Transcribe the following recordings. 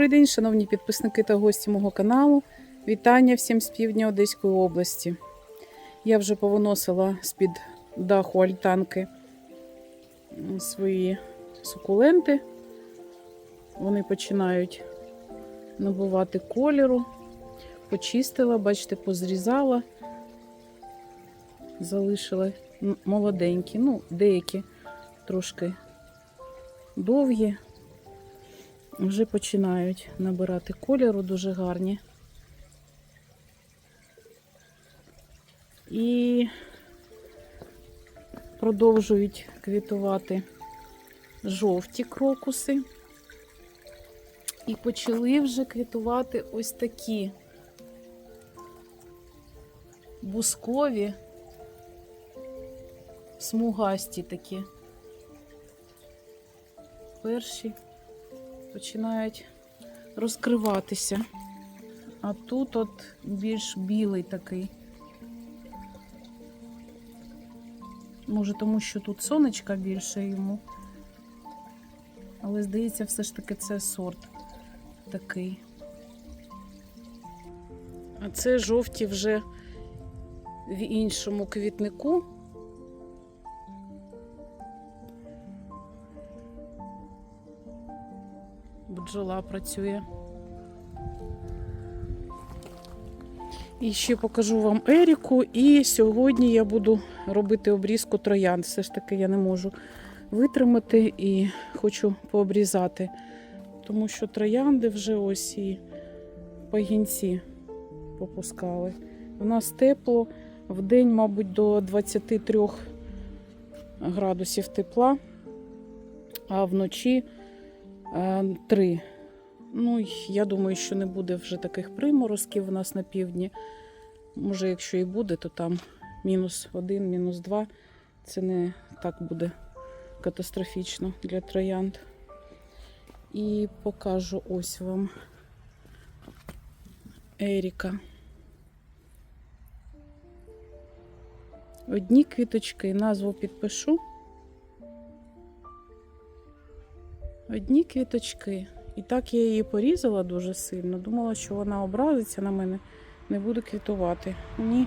Добрий день, шановні підписники та гості мого каналу. Вітання всім з півдня Одеської області. Я вже повиносила з-під даху альтанки свої сукуленти. Вони починають набувати кольору. Почистила, бачите, позрізала, залишила молоденькі, ну, деякі трошки довгі вже починають набирати кольору, дуже гарні. І продовжують квітувати жовті крокуси. І почали вже квітувати ось такі бускові, смугасті такі. Перші починають розкриватися. А тут от більш білий такий. Може, тому що тут сонечка більше йому. Але здається, все ж таки це сорт такий. А це жовті вже в іншому квітнику. Бджола працює. І ще покажу вам Еріку. І сьогодні я буду робити обрізку троянд. Все ж таки я не можу витримати і хочу пообрізати. Тому що троянди вже ось і пагінці попускали. У нас тепло, в день, мабуть, до 23 градусів тепла, а вночі Е, Три. Ну, я думаю, що не буде вже таких приморозків у нас на півдні. Може, якщо і буде, то там мінус один, мінус два. Це не так буде катастрофічно для троянд. І покажу ось вам Еріка. Одні квіточки, назву підпишу. Одні квіточки. І так я її порізала дуже сильно. Думала, що вона образиться на мене, не буде квітувати. Ні.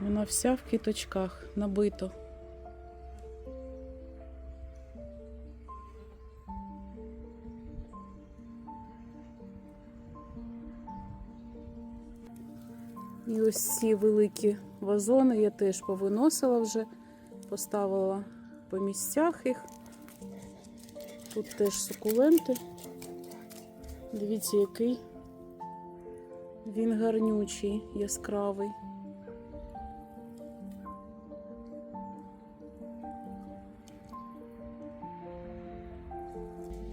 Вона вся в квіточках набито. І ось ці великі вазони я теж повиносила вже, поставила по місцях їх. Тут теж сукуленти. Дивіться, який він гарнючий, яскравий.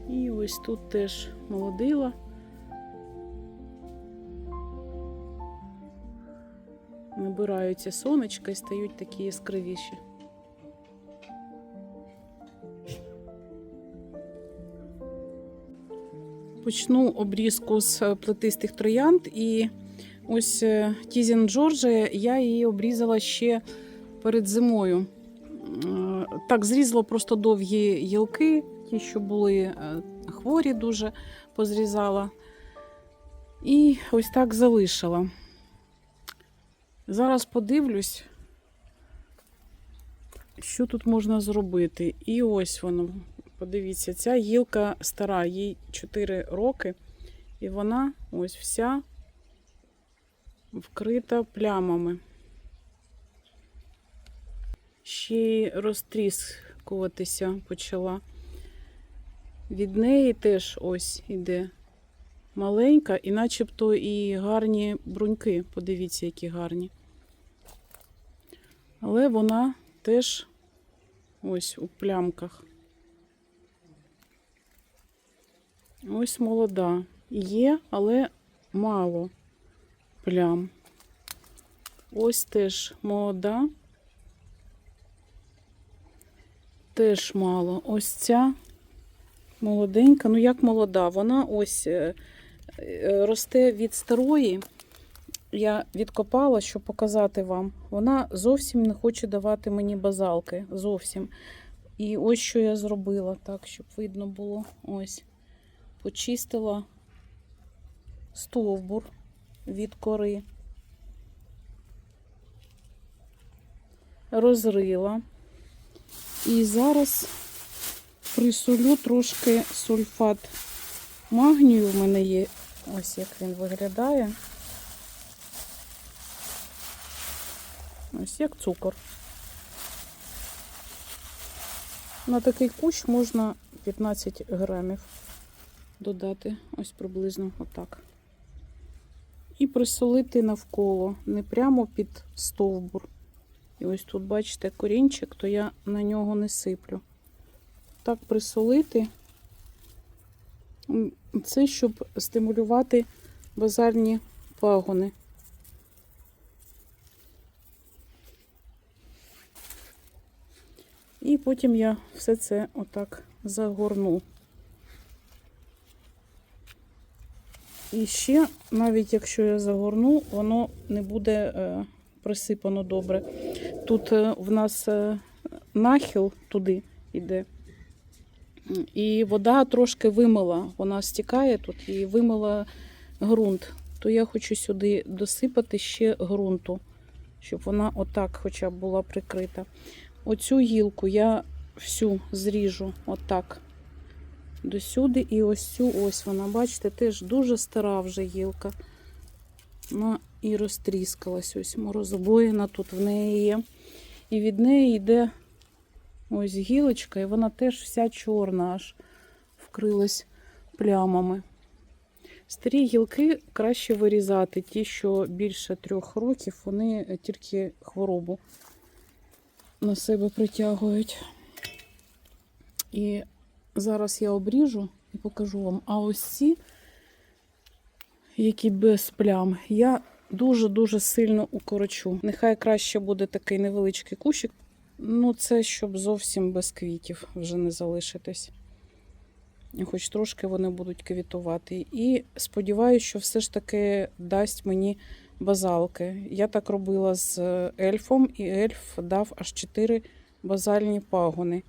І ось тут теж молодила. Набираються сонечка і стають такі яскравіші. Почну обрізку з плетистих троянд. І ось е, Тізін Джорджія, я її обрізала ще перед зимою. Е, Так, зрізала просто довгі гілки, ті, що були е, хворі, дуже позрізала. І ось так залишила. Зараз подивлюсь, що тут можна зробити. І ось воно. Подивіться, ця гілка стара, їй 4 роки, і вона ось вся вкрита плямами. Ще й розтріскуватися почала. Від неї теж ось іде маленька, і начебто і гарні бруньки. Подивіться, які гарні. Але вона теж ось у плямках. Ось молода. Є, але мало плям. Ось теж молода. Теж мало. Ось ця молоденька. Ну, як молода, вона ось е, е, росте від старої. Я відкопала, щоб показати вам. Вона зовсім не хоче давати мені базалки. Зовсім. І ось що я зробила, так, щоб видно було. Ось. Почистила стовбур від кори. Розрила. І зараз присолю трошки сульфат магнію. У мене є ось як він виглядає. Ось як цукор. На такий кущ можна 15 грамів додати, ось приблизно отак. І присолити навколо, не прямо під стовбур. І ось тут, бачите, корінчик, то я на нього не сиплю. Так присолити. Це щоб стимулювати базальні пагони. І потім я все це отак загорну. І ще, навіть якщо я загорну, воно не буде е, присипано добре. Тут е, в нас е, нахил туди йде. І вода трошки вимила, вона стікає тут і вимила ґрунт. То я хочу сюди досипати ще ґрунту, щоб вона отак хоча б була прикрита. Оцю гілку я всю зріжу отак досюди. І ось цю ось вона, бачите, теж дуже стара вже гілка. Вона і розтріскалась. Ось морозобоїна тут в неї є. І від неї йде ось гілочка, і вона теж вся чорна, аж вкрилась плямами. Старі гілки краще вирізати. Ті, що більше трьох років, вони тільки хворобу на себе притягують. І зараз я обріжу і покажу вам. А ось ці, які без плям, я дуже-дуже сильно укорочу. Нехай краще буде такий невеличкий кущик. Ну, це щоб зовсім без квітів вже не залишитись. Хоч трошки вони будуть квітувати. І сподіваюся, що все ж таки дасть мені базалки. Я так робила з ельфом, і ельф дав аж 4 базальні пагони.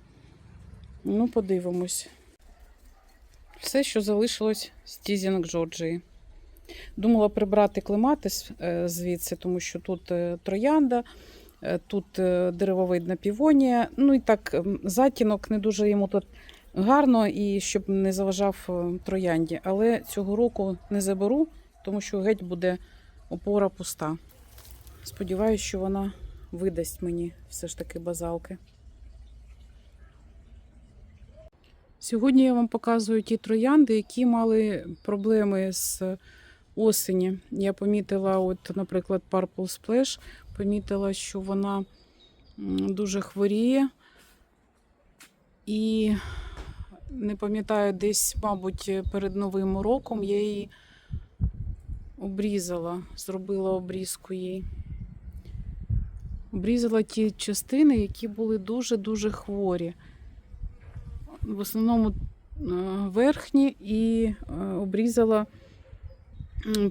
Ну, подивимось. Все, що залишилось з Тізінг Джорджії. Думала прибрати клематис е, звідси, тому що тут е, троянда, е, тут деревовидна півонія. Ну і так, затінок не дуже йому тут гарно і щоб не заважав троянді. Але цього року не заберу, тому що геть буде опора пуста. Сподіваюсь, що вона видасть мені все ж таки базалки. Сьогодні я вам показую ті троянди, які мали проблеми з осені. Я помітила, от, наприклад, Purple Splash, помітила, що вона дуже хворіє. І не пам'ятаю, десь, мабуть, перед Новим роком я її обрізала, зробила обрізку їй. Обрізала ті частини, які були дуже-дуже хворі. В основному е, верхні і е, обрізала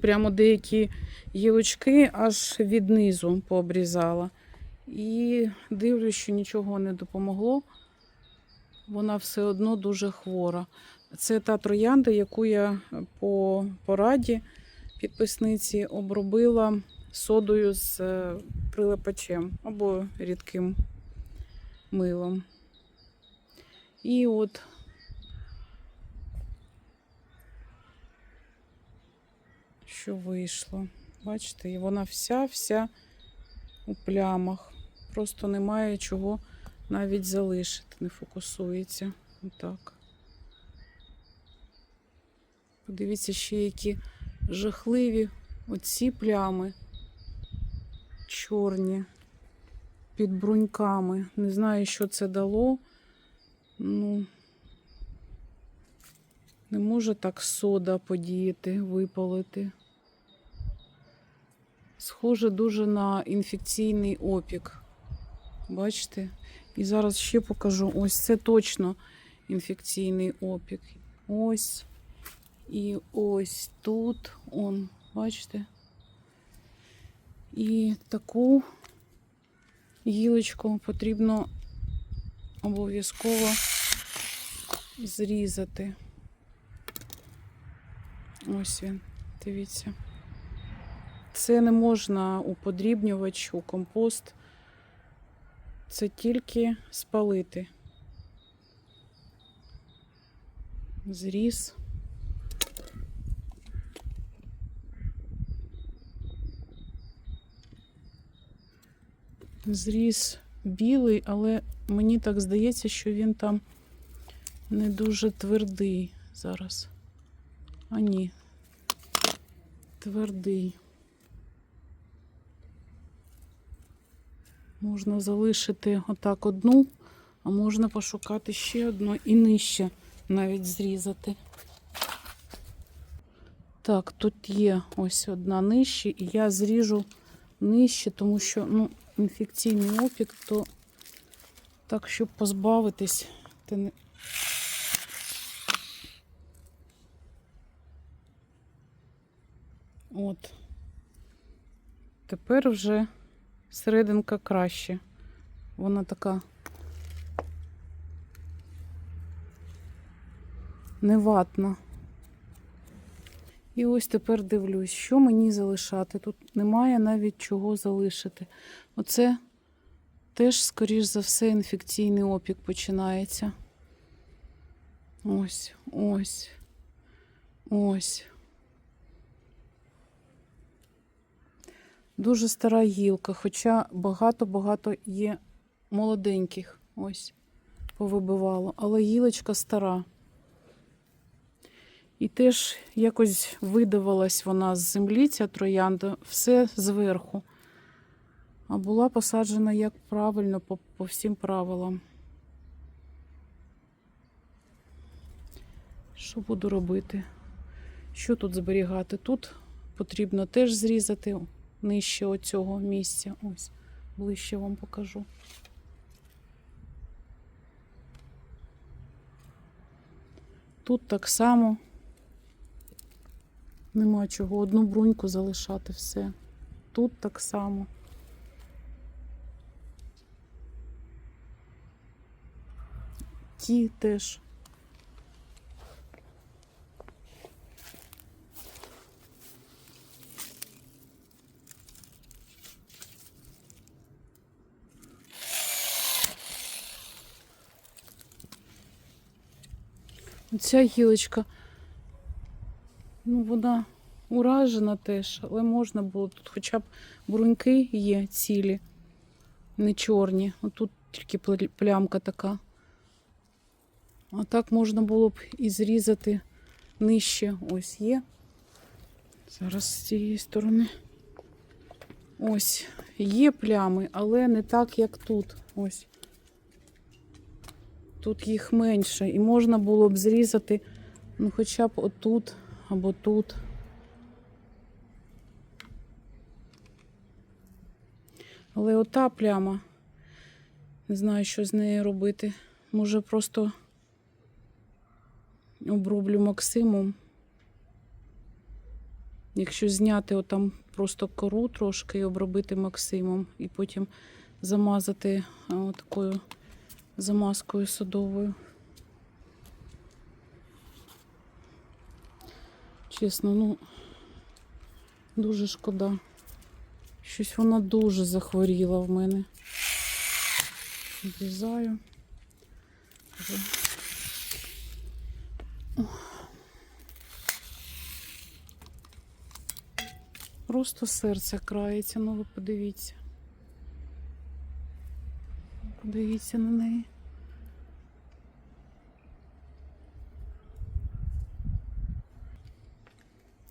прямо деякі гілочки аж від низу пообрізала. І дивлюсь, що нічого не допомогло. Вона все одно дуже хвора. Це та троянда, яку я по пораді підписниці обробила содою з е, прилипачем або рідким милом. І от що вийшло. Бачите, і вона вся-вся у плямах. Просто немає чого навіть залишити, не фокусується. Отак. Подивіться, ще які жахливі оці плями чорні під бруньками. Не знаю, що це дало. Ну, не може так сода подіяти, випалити. Схоже дуже на інфекційний опік. Бачите? І зараз ще покажу. Ось це точно інфекційний опік. Ось. І ось тут он, бачите? І таку гілочку потрібно обов'язково зрізати. Ось він, дивіться. Це не можна у подрібнювач, у компост. Це тільки спалити. Зріз. Зріз білий, але мені так здається, що він там не дуже твердий зараз. А ні. Твердий. Можна залишити отак одну, а можна пошукати ще одну і нижче навіть зрізати. Так, тут є ось одна нижче, і я зріжу нижче, тому що ну, інфекційний опік, то так, щоб позбавитись, ти не. От. Тепер вже серединка краще. Вона така неватна. І ось тепер дивлюсь, що мені залишати. Тут немає навіть чого залишити. Оце теж, скоріш за все, інфекційний опік починається. Ось, ось, ось. Дуже стара гілка, хоча багато-багато є молоденьких. Ось, повибивало. Але гілочка стара. І теж якось видавалась вона з землі, ця троянда, все зверху. А була посаджена як правильно, по, по всім правилам. Що буду робити? Що тут зберігати? Тут потрібно теж зрізати нижче оцього місця. Ось, ближче вам покажу. Тут так само. Нема чого. Одну бруньку залишати все. Тут так само. Ті теж. Ця гілочка, ну, вона уражена теж, але можна було тут хоча б бруньки є цілі, не чорні. Отут тільки плямка така. А так можна було б і зрізати нижче. Ось є. Зараз з цієї сторони. Ось, є плями, але не так, як тут. Ось. Тут їх менше. І можна було б зрізати, ну, хоча б отут або тут. Але ота пляма, не знаю, що з нею робити. Може, просто оброблю Максимум. Якщо зняти отам просто кору трошки і обробити Максимом, і потім замазати такою замазкою садовою. Чесно, ну дуже шкода. Щось вона дуже захворіла в мене. Обрізаю. Просто серце крається, ну ви подивіться. Подивіться на неї.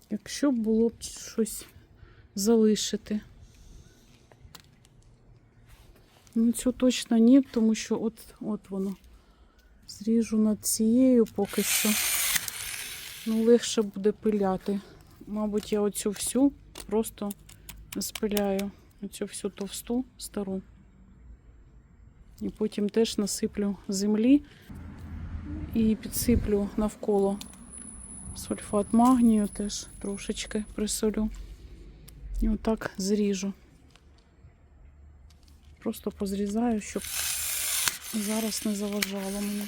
Якщо було б щось залишити. Ну, цю точно ні, тому що от, от воно. Зріжу над цією поки що. Ну, легше буде пиляти. Мабуть, я оцю всю просто спиляю. Оцю всю товсту стару. І потім теж насиплю землі і підсиплю навколо сульфат магнію, теж трошечки присолю. І отак зріжу. Просто позрізаю, щоб зараз не заважало мені.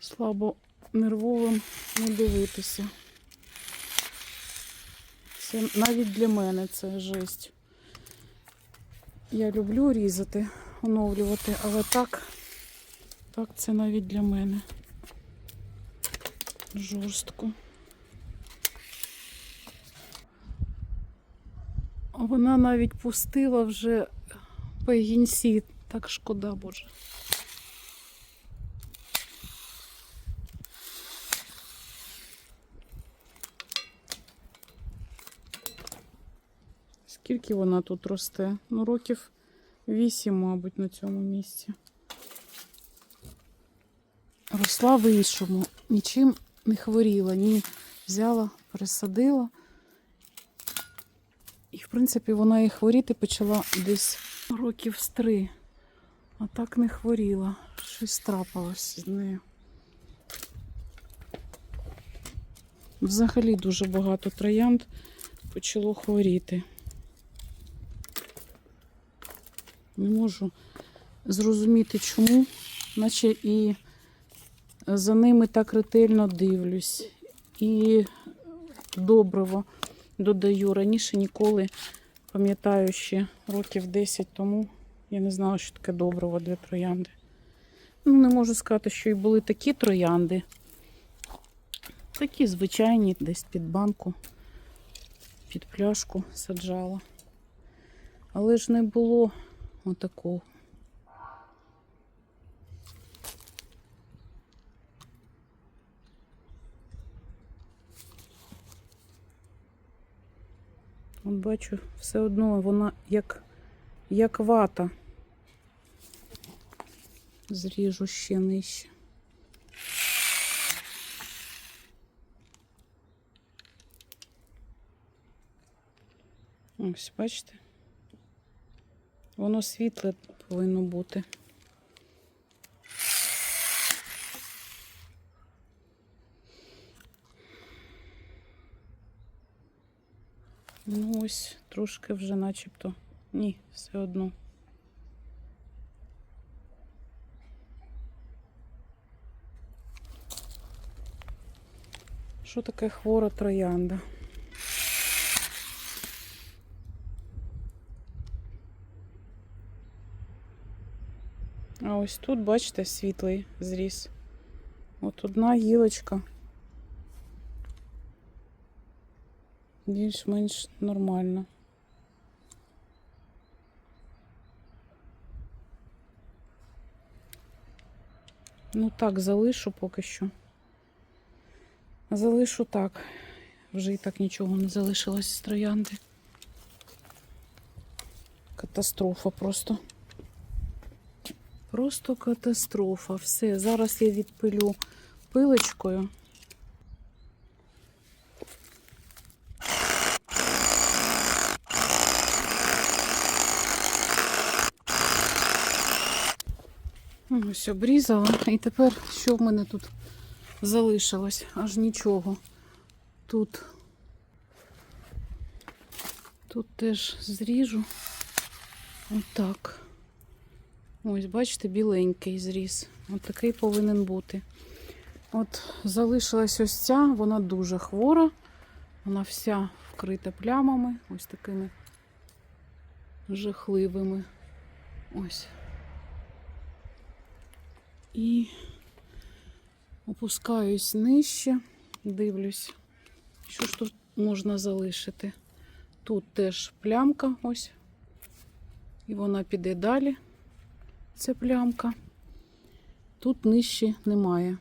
Слабо нервовим не дивитися. Це навіть для мене це жесть. Я люблю різати, оновлювати, але так, так це навіть для мене. Жорстко. Вона навіть пустила вже пегінці. Так шкода, Боже. Скільки вона тут росте? Ну, років вісім, мабуть, на цьому місці. Росла в іншому, нічим не хворіла, ні взяла, пересадила. І, в принципі, вона і хворіти почала десь років з три. А так не хворіла. Щось трапилось з нею. Взагалі дуже багато троянд почало хворіти. Не можу зрозуміти, чому, наче і за ними так ретельно дивлюсь. І добриво додаю. Раніше ніколи, пам'ятаю, ще років 10 тому я не знала, що таке добриво для троянди. Ну, не можу сказати, що і були такі троянди. Такі звичайні, десь під банку, під пляшку саджала. Але ж не було отакого. От бачу, все одно вона як, як вата. Зріжу ще нижче. Ось, бачите? Воно світле повинно бути. Ну, ось трошки вже начебто. Ні, все одно. Що таке хвора троянда? А ось тут, бачите, світлий зріс. От одна гілочка. Більш-менш нормально. Ну так, залишу поки що. Залишу так. Вже і так нічого не залишилось з троянди. Катастрофа просто. Просто катастрофа. Все, зараз я відпилю пилочкою. Ось обрізала. І тепер що в мене тут залишилось? Аж нічого. Тут, тут теж зріжу. Отак. Ось, бачите, біленький зріз. От такий повинен бути. От залишилась ось ця, вона дуже хвора. Вона вся вкрита плямами, ось такими жахливими. Ось. І опускаюсь нижче, дивлюсь, що ж тут можна залишити. Тут теж плямка, ось, і вона піде далі ця плямка. Тут нижче немає.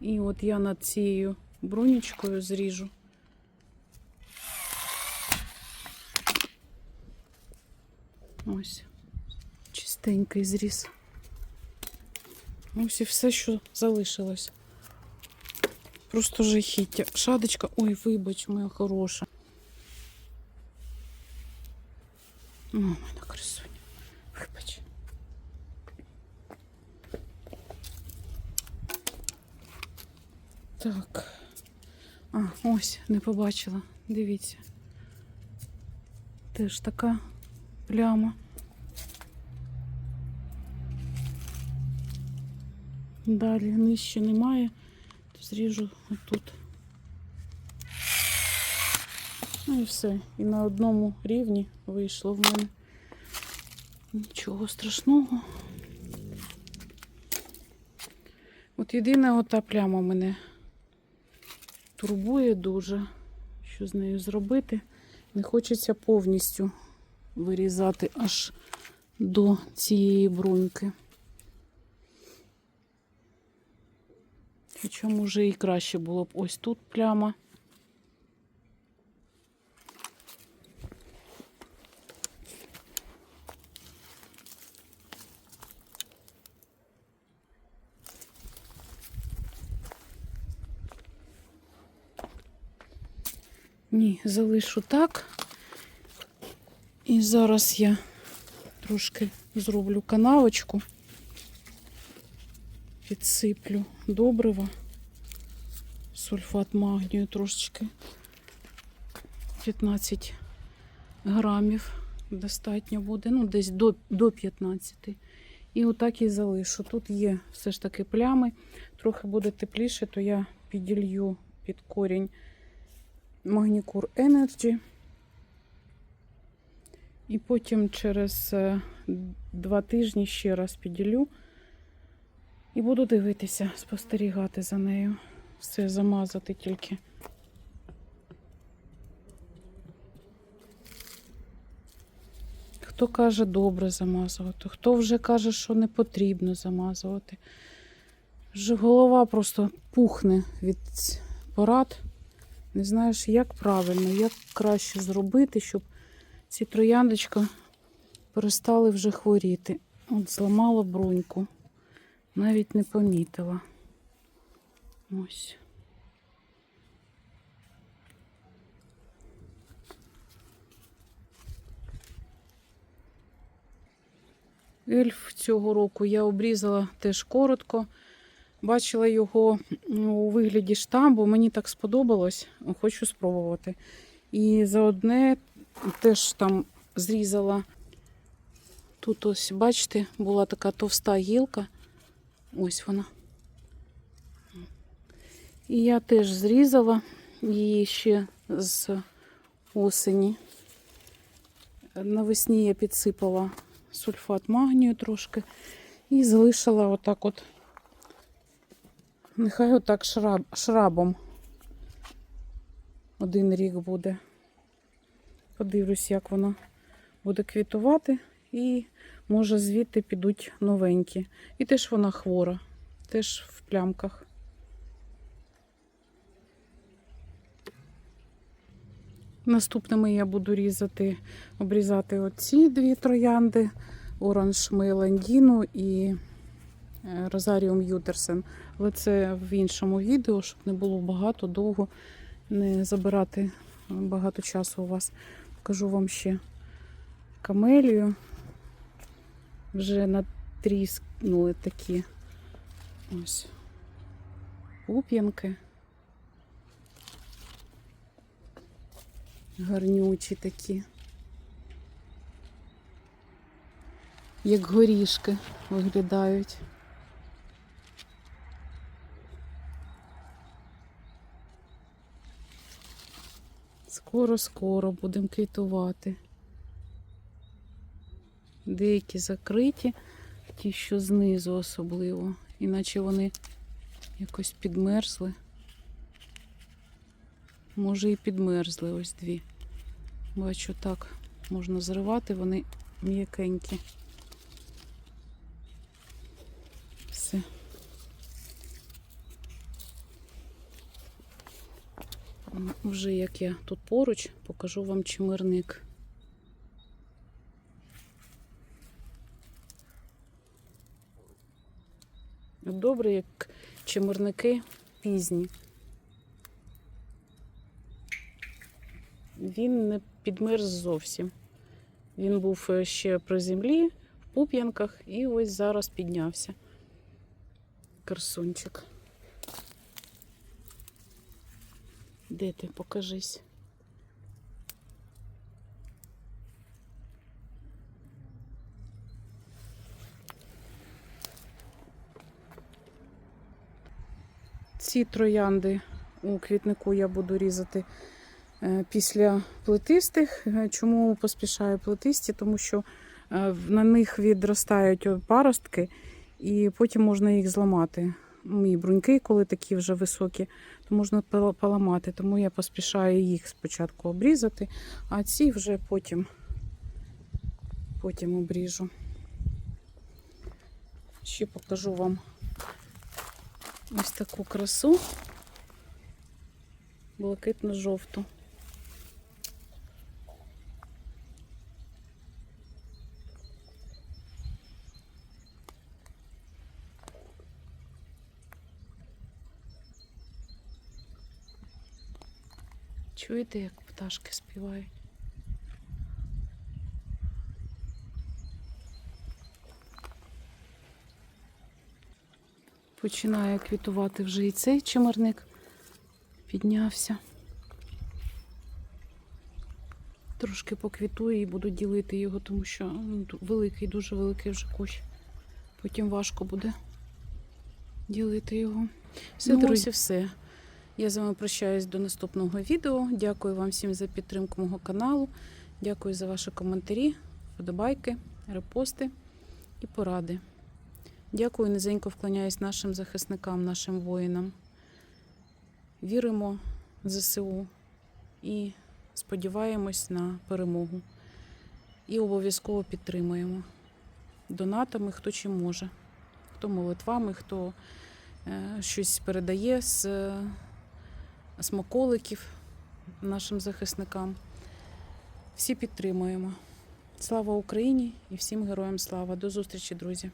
І от я над цією бронічкою зріжу. Ось, чистенький зріз. Ось і все, що залишилось. Просто жахіття. Шадочка, ой, вибач, моя хороша. О, мене красуня. Вибач. Так. А, ось, не побачила. Дивіться. Теж така пляма. Далі нижче немає, зріжу отут. Ну і все. І на одному рівні вийшло в мене. Нічого страшного. От єдина ота пляма мене турбує дуже, що з нею зробити. Не хочеться повністю вирізати аж до цієї бруньки. Хоча, може, і краще було б ось тут пляма. Ні, залишу так. І зараз я трошки зроблю канавочку, підсиплю добрива, сульфат магнію трошечки 15 грамів достатньо буде, ну десь до, до 15. І отак і залишу. Тут є все ж таки плями. Трохи буде тепліше, то я піділью під корінь Магнікур Energy. І потім через е, два тижні ще раз піділю. І буду дивитися, спостерігати за нею. Все замазати тільки. Хто каже добре замазувати, хто вже каже, що не потрібно замазувати. Вже голова просто пухне від порад. Не знаєш, як правильно, як краще зробити, щоб ці трояндочка перестали вже хворіти. От зламала бруньку, навіть не помітила. Ось. Ельф цього року я обрізала теж коротко. Бачила його у вигляді штамбу, мені так сподобалось, хочу спробувати. І за одне теж там зрізала. Тут ось, бачите, була така товста гілка. Ось вона. І я теж зрізала її ще з осені. Навесні я підсипала сульфат магнію трошки і залишила отак от. Нехай отак шраб, шрабом один рік буде. Подивлюсь, як воно буде квітувати. І, може, звідти підуть новенькі. І теж вона хвора, теж в плямках. Наступними я буду різати, обрізати оці дві троянди, оранж Мейландіну і е, Розаріум Ютерсен. Але це в іншому відео, щоб не було багато, довго не забирати багато часу у вас. Покажу вам ще камелію. Вже натріскнули такі ось пуп'янки. Гарнючі такі. Як горішки виглядають. Скоро-скоро будемо квітувати. Деякі закриті, ті, що знизу особливо, іначе вони якось підмерзли. Може і підмерзли ось дві. Бачу, так можна зривати, вони м'якенькі. Все. Вже як я тут поруч, покажу вам чимирник. Добре, як чимирники пізні. Він не підмерз зовсім. Він був е, ще при землі, в пуп'янках, і ось зараз піднявся. Красунчик. Де ти покажись? Ці троянди у квітнику я буду різати е, після плетистих. Е, чому поспішаю плетисті? Тому що е, на них відростають паростки, і потім можна їх зламати. І бруньки, коли такі вже високі, то можна поламати. Тому я поспішаю їх спочатку обрізати, а ці вже потім, потім обріжу. Ще покажу вам ось таку красу блакитно-жовту. Чуєте, як пташки співають? Починає квітувати вже і цей чимерник. Піднявся. Трошки поквітує і буду ділити його, тому що ну, великий, дуже великий вже кущ. Потім важко буде ділити його. Все, Ну, друзі, все. Я з вами прощаюсь до наступного відео. Дякую вам всім за підтримку мого каналу. Дякую за ваші коментарі, вподобайки, репости і поради. Дякую, низенько вклоняюсь нашим захисникам, нашим воїнам. Віримо в ЗСУ і сподіваємось на перемогу. І обов'язково підтримуємо донатами, хто чим може, хто молитвами, хто е, щось передає з смаколиків нашим захисникам. Всі підтримуємо. Слава Україні і всім героям слава. До зустрічі, друзі!